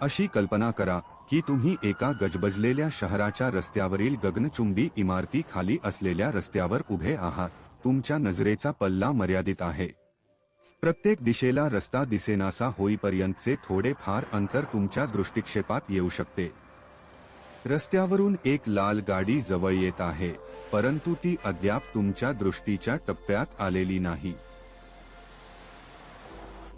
अशी कल्पना करा की तुम्ही एका गजबजलेल्या शहराच्या रस्त्यावरील गगनचुंबी इमारती खाली असलेल्या रस्त्यावर उभे आहात. तुमच्या नजरेचा पल्ला मर्यादित आहे. प्रत्येक दिशेला रस्ता दिसेनासा होईपर्यंतचे थोडेफार अंतर तुमच्या दृष्टिक्षेपात येऊ शकते. रस्त्यावरून एक लाल गाडी जवळ येत आहे परंतु ती अद्याप तुमच्या दृष्टीच्या टप्प्यात आलेली नाही.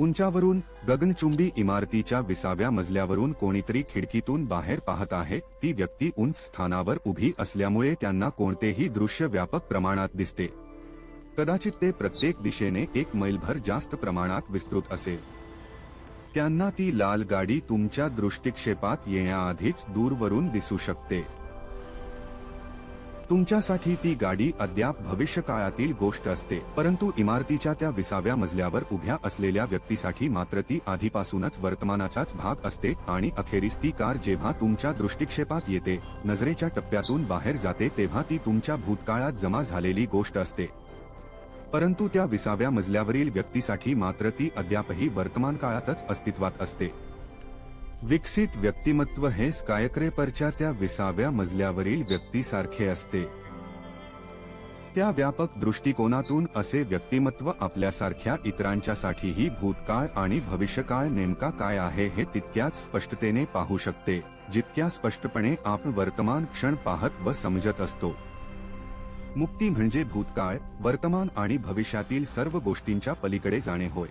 उंचावरून गगनचुंबी इमारतीच्या विसाव्या मजल्यावरून कोणीतरी खिडकीतून बाहेर पाहत आहे. ती व्यक्ती उंच स्थानावर उभी असल्यामुळे त्यांना कोणतेही दृश्य व्यापक प्रमाणात दिसते. कदाचित ते प्रत्येक दिशेने एक मैलभर जास्त प्रमाणात विस्तृत असेल त्यांना ती लाल गाडी तुमच्या दृष्टिक्षेपात येण्याआधीच दूरवरून दिसू शकते. तुमच्यासाठी ती गाडी अद्याप भविष्यकाळातील गोष्ट असते परंतु इमारतीच्या त्या विसाव्या मजल्यावर उभ्या असलेल्या व्यक्तीसाठी मात्र ती आधीपासूनच वर्तमानाचाच भाग असते आणि अखेरीस ती कार जेव्हा तुमच्या दृष्टिक्षेपात येते नजरेच्या टप्प्यातून बाहेर जाते तेव्हा ती तुमच्या भूतकाळात जमा झालेली गोष्ट असते. परंतु त्या विसाव्या मजल्यावरील व्यक्तीसाठी मात्र ती अद्यापही वर्तमान काळातच अस्तित्वात असते. विकसित व्यक्तिमत्व हे स्कायक्रेपरच्या त्या विसाव्या मजल्यावरील व्यक्तीसारखे असते. त्या व्यापक दृष्टिकोनातून असे व्यक्तिमत्व आपल्यासारख्या इतरांच्यासाठीही भूतकाळ आणि भविष्यकाळ नेमका काय आहे हे तितक्याच स्पष्टतेने पाहू शकते जितक्या स्पष्टपणे आपण वर्तमान क्षण पाहत व समजत असतो. मुक्ती म्हणजे भूतकाळ वर्तमान आणि भविष्यातील सर्व गोष्टींच्या पलीकडे जाणे होय.